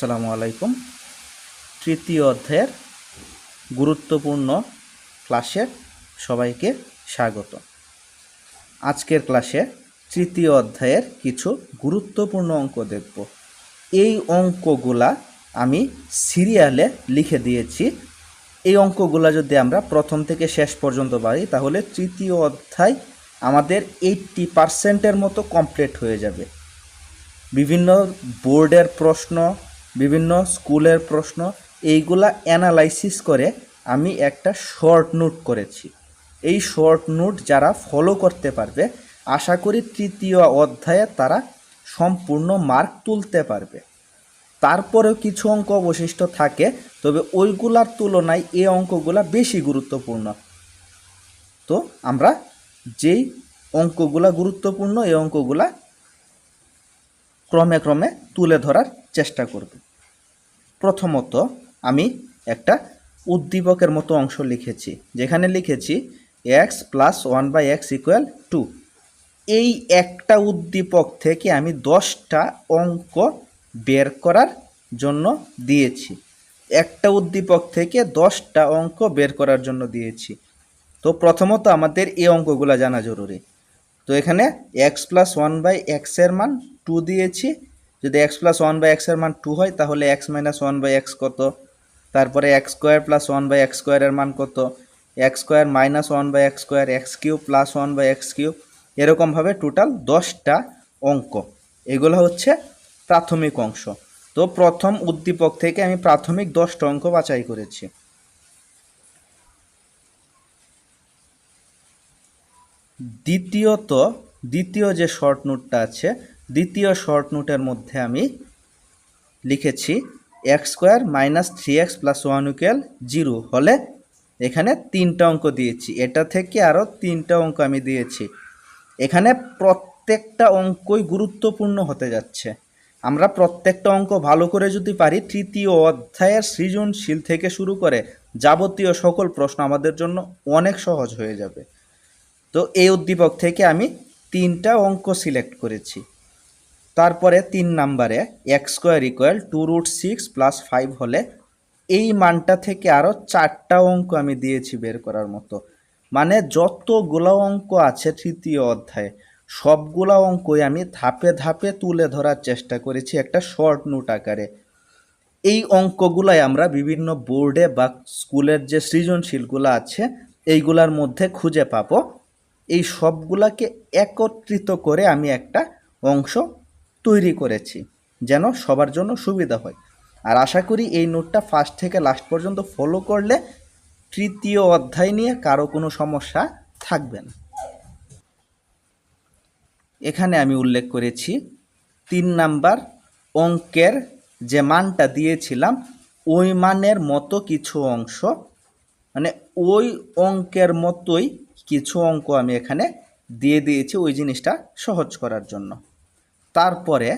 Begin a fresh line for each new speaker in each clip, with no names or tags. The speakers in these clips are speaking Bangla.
আসসালামু আলাইকুম। তৃতীয় অধ্যায়ের গুরুত্বপূর্ণ ক্লাসে সবাইকে স্বাগত। আজকের ক্লাসে তৃতীয় অধ্যায়ের কিছু গুরুত্বপূর্ণ অঙ্ক দেখব। এই অঙ্কগুলা আমি সিরিয়ালে লিখে দিয়েছি। এই অঙ্কগুলা যদি আমরা প্রথম থেকে শেষ পর্যন্ত পারি, তাহলে তৃতীয় অধ্যায় আমাদের এইট্টি পার্সেন্টের মতো কমপ্লিট হয়ে যাবে। বিভিন্ন বোর্ডের প্রশ্ন বিভিন্ন স্কুলের প্রশ্ন, এইগুলা অ্যানালাইসিস করে আমি একটা শর্ট নোট করেছি। এই শর্ট নোট যারা ফলো করতে পারবে, আশা করি তৃতীয় অধ্যায়ে তারা সম্পূর্ণ মার্ক তুলতে পারবে। তারপরেও কিছু অঙ্ক অবশিষ্ট থাকে, তবে ওইগুলার তুলনায় এই অঙ্কগুলা বেশি গুরুত্বপূর্ণ। তো আমরা যেই অঙ্কগুলা গুরুত্বপূর্ণ, এই অঙ্কগুলা ক্রমে ক্রমে তুলে ধরার চেষ্টা করব। প্রথমত আমি একটা উদ্দীপকের মতো অংশ লিখেছি, যেখানে লিখেছি x plus one by x equal to এই একটা উদ্দীপক থেকে আমি দশটা অঙ্ক বের করার জন্য দিয়েছি। একটা উদ্দীপক থেকে দশটা অঙ্ক বের করার জন্য দিয়েছি। তো প্রথমত আমাদের এই অঙ্কগুলো জানা জরুরি। তো এখানে এক্স প্লাস ওয়ান বাই এক্সের মান টু দিয়েছি যদি এক্স প্লাস ওয়ান বাই এক্সের মান টু হয়, তাহলে x minus one by x কত? তারপরে x square plus one by x স্কোয়ারের মান কত? X square minus one by x square x cube plus one by x cube এরকমভাবে টোটাল দশটা অঙ্ক। এগুলো হচ্ছে প্রাথমিক অংশ। তো প্রথম উদ্দীপক থেকে আমি প্রাথমিক দশটা অঙ্ক বাছাই করেছি। দ্বিতীয়ত, দ্বিতীয় যে শর্ট নোটটা আছে দ্বিতীয় শর্ট নোটের মধ্যে আমি লিখেছি x square minus three x plus one equal zero হলে এখানে তিনটা অঙ্ক দিয়েছি। এটা থেকে আরও তিনটা অঙ্ক আমি দিয়েছি। এখানে প্রত্যেকটা অঙ্কই গুরুত্বপূর্ণ হতে যাচ্ছে। আমরা প্রত্যেকটা অঙ্ক ভালো করে যদি পারি, তৃতীয় অধ্যায়ের সৃজনশীল থেকে শুরু করে যাবতীয় সকল প্রশ্ন আমাদের জন্য অনেক সহজ হয়ে যাবে। তো এই উদ্দীপক থেকে আমি তিনটা অঙ্ক সিলেক্ট করেছি। তারপরে তিন নাম্বারে x square equal two root six plus five হলে এই মানটা থেকে আরও চারটা অঙ্ক আমি দিয়েছি বের করার মতো। মানে যতগুলো অঙ্ক আছে তৃতীয় অধ্যায়ে, সবগুলো অঙ্কই আমি ধাপে ধাপে তুলে ধরার চেষ্টা করেছি একটা শর্ট নোট আকারে। এই অঙ্কগুলাই আমরা বিভিন্ন বোর্ডে বা স্কুলের যে সৃজনশীলগুলো আছে, এইগুলার মধ্যে খুঁজে পাবো। এই সবগুলাকে একত্রিত করে আমি একটা অংশ তৈরি করেছি, যেন সবার জন্য সুবিধা হয়। আর আশা করি এই নোটটা ফার্স্ট থেকে লাস্ট পর্যন্ত ফলো করলে তৃতীয় অধ্যায় নিয়ে কারও কোনো সমস্যা থাকবে না। এখানে আমি উল্লেখ করেছি, তিন নাম্বার অঙ্কের যে মানটা দিয়েছিলাম, ওই মানের মতো কিছু অংশ মানে ওই অঙ্কের মতোই কিছু অঙ্ক আমি এখানে দিয়ে দিয়েছি ওই জিনিসটা সহজ করার জন্য। তারপরে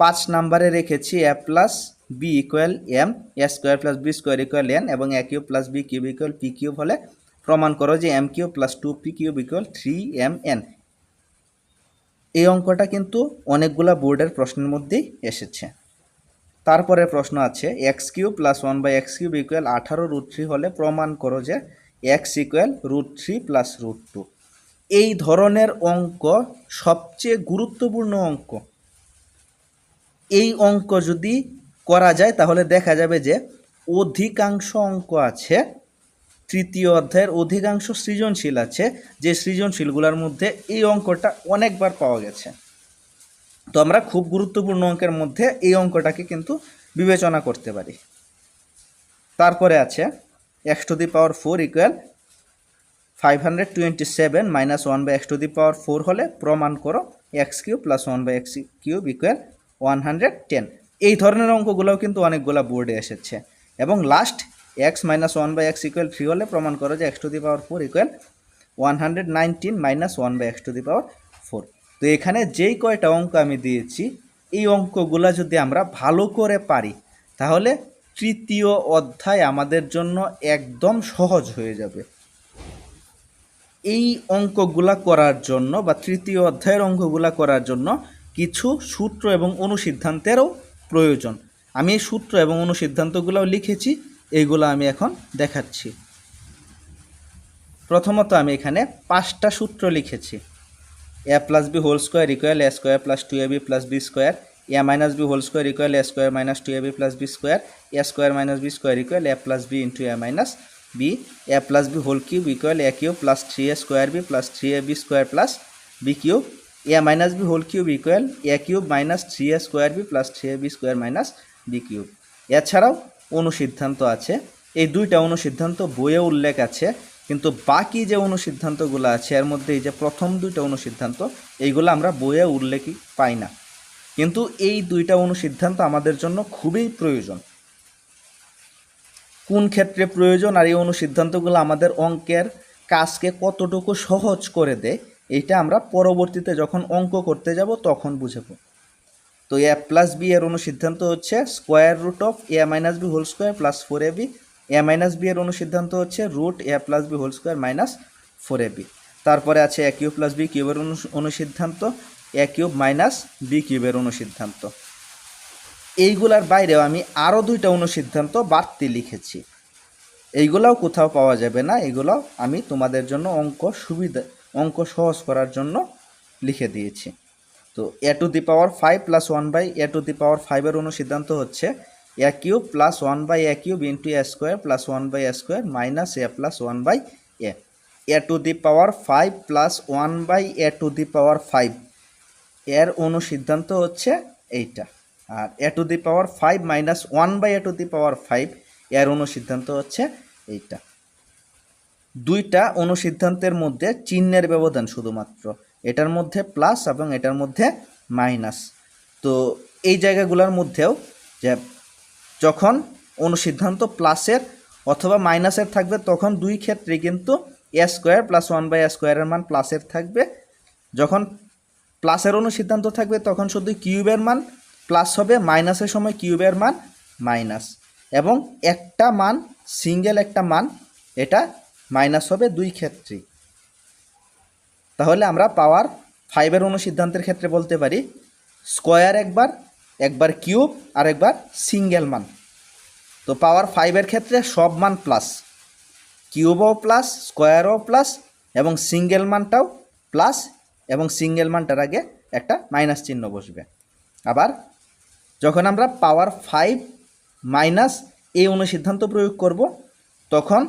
পাঁচ নাম্বারে রেখেছি a plus b equal m, a square plus b square equal n এবং a cube plus b cube equal p cube হলে প্রমাণ করো যে m cube plus two p cube equal three m n. এই অঙ্কটা কিন্তু অনেকগুলা বোর্ডের প্রশ্নের মধ্যেই এসেছে। তারপরে প্রশ্ন আছে, x cube plus one by x cube equal আঠারো রুট থ্রি হলে প্রমাণ করো যে x equal root three plus root two. এই ধরনের অঙ্ক সবচেয়ে গুরুত্বপূর্ণ অঙ্ক। এই অঙ্ক যদি করা যায়, তাহলে দেখা যাবে যে অধিকাংশ অঙ্ক আছে, তৃতীয় অধ্যায়ের অধিকাংশ সৃজনশীল আছে, যে সৃজনশীলগুলোর মধ্যে এই অঙ্কটা অনেকবার পাওয়া গেছে। তো আমরা খুব গুরুত্বপূর্ণ অঙ্কের মধ্যে এই অঙ্কটাকে কিন্তু বিবেচনা করতে পারি। তারপরে আছে x to the power four equal five hundred twenty seven minus one by x to the power four হলে প্রমাণ করো x cube plus one by x cube equal one hundred ten এই ধরনের অঙ্কগুলোও কিন্তু অনেকগুলো বোর্ডে এসেছে। এবং last x minus one by x equal three হলে প্রমাণ করো যে x to the power four equal one hundred nineteen minus one by x to the power four তো এখানে যেই কয়টা অঙ্ক আমি দিয়েছি, এই অঙ্কগুলো যদি আমরা ভালো করে পারি, তাহলে তৃতীয় অধ্যায় আমাদের জন্য একদম সহজ হয়ে যাবে। এই অঙ্কগুলা করার জন্য বা তৃতীয় অধ্যায়ের অঙ্কগুলা করার জন্য কিছু সূত্র এবং অনুসিদ্ধান্তেরও প্রয়োজন। আমি এই সূত্র এবং অনুসিদ্ধান্তগুলোও লিখেছি এইগুলো আমি এখন দেখাচ্ছি। প্রথমত আমি এখানে পাঁচটা সূত্র লিখেছি। A plus b whole square equal a square plus two a b plus b square a minus b whole square equal a square minus two a b plus b square a square minus b square equal a plus b into a minus b, a plus b whole cube equal a cube plus three a square b plus three a b square plus b cube. A minus b whole cube equal a cube minus three a square b plus three a b square minus b cube. এছাড়াও অনুসিদ্ধান্ত আছে। এই দুইটা অনুসিদ্ধান্ত বইয়ে উল্লেখ আছে, কিন্তু বাকি যে অনুসিদ্ধান্তগুলো আছে, এর মধ্যে এই যে প্রথম দুইটা অনুসিদ্ধান্ত, এইগুলো আমরা বইয়ে উল্লেখই পাই না। কিন্তু এই দুইটা অনুসিদ্ধান্ত আমাদের জন্য খুবই প্রয়োজন। কোন ক্ষেত্রে প্রয়োজন আর এই অনুসিদ্ধান্তগুলো আমাদের অঙ্কের কাজকে কতটুকু সহজ করে দেয়, এটা আমরা পরবর্তীতে যখন অঙ্ক করতে যাব তখন বুঝাবো। তো এ প্লাস বি এর অনুসিদ্ধান্ত হচ্ছে square root of a minus b whole square plus four a b a minus b এর অনুসিদ্ধান্ত হচ্ছে root a plus b whole square minus four a b তারপরে আছে এ কিউব প্লাস বি কিউবের অনু- অনুসিদ্ধান্ত এ কিউব মাইনাস বি কিউবের অনুসিদ্ধান্ত। এইগুলার বাইরেও আমি আরও দুইটা অনুসিদ্ধান্ত বাড়তি লিখেছি। এইগুলাও কোথাও পাওয়া যাবে না এগুলো আমি তোমাদের জন্য অঙ্ক সুবিধা, অঙ্ক সহজ করার জন্য লিখে দিয়েছি। তো a to the power five plus one by a to the power ফাইভের অনুসিদ্ধান্ত হচ্ছে a cube plus one by a cube into a square plus one by a square minus a plus one by a. A to the power five plus one by a to the power five. এর অনুসিদ্ধান্ত হচ্ছে এইটা। আর a to the power five minus one by a to the power five, এর অনুসিদ্ধান্ত হচ্ছে এইটা। দুইটা অনুসিদ্ধান্তের মধ্যে চিহ্নের ব্যবধান শুধুমাত্র, এটার মধ্যে প্লাস এবং এটার মধ্যে মাইনাস। তো এই জায়গাগুলোর মধ্যেও যে যখন অনুসিদ্ধান্ত প্লাসের অথবা মাইনাসের থাকবে, তখন দুই ক্ষেত্রে কিন্তু a square plus one by স্কোয়ারের মান প্লাসের থাকবে। যখন প্লাসের অনুসিদ্ধান্ত থাকবে, তখন শুধু কিউবের মান প্লাস হবে মাইনাসের সময় কিউবের মান মাইনাস। এবং একটা মান, সিঙ্গেল একটা মান, এটা মাইনাস হবে দুই ক্ষেত্রেই। তাহলে আমরা পাওয়ার ফাইভের অনুসিদ্ধান্তের ক্ষেত্রে বলতে পারি, স্কোয়ার একবার একবার কিউব আর একবার সিঙ্গেল মান। তো পাওয়ার ফাইভের ক্ষেত্রে সব মান প্লাস, কিউবও প্লাস, স্কোয়ারও প্লাস, এবং সিঙ্গেল মানটাও প্লাস, এবং সিঙ্গেল মানটার আগে একটা মাইনাস চিহ্ন বসবে। আবার যখন আমরা পাওয়ার ফাইভ মাইনাস এই অনুসিদ্ধান্ত প্রয়োগ করব, তখন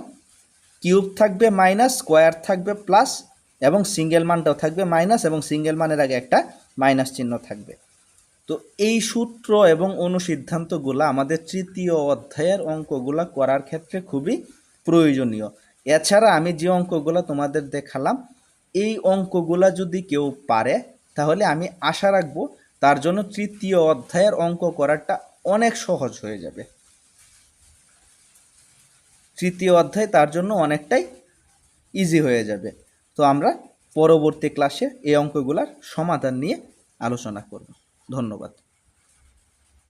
কিউব থাকবে মাইনাস, স্কোয়ার থাকবে প্লাস এবং সিঙ্গেল মানটাও থাকবে মাইনাস এবং সিঙ্গেল মানের আগে একটা মাইনাস চিহ্ন থাকবে। তো এই সূত্র এবং অনুসিদ্ধান্তগুলো আমাদের তৃতীয় অধ্যায়ের অঙ্কগুলো করার ক্ষেত্রে খুবই প্রয়োজনীয়। এছাড়া আমি যে অঙ্কগুলো তোমাদের দেখালাম, এই অঙ্কগুলা যদি কেউ পারে, তাহলে আমি আশা রাখব তার জন্য তৃতীয় অধ্যায়ের অঙ্ক করাটা অনেক সহজ হয়ে যাবে। তৃতীয় অধ্যায় তার জন্য অনেকটাই ইজি হয়ে যাবে। তো আমরা পরবর্তী ক্লাসে এই অঙ্কগুলার সমাধান নিয়ে আলোচনা করব। ধন্যবাদ।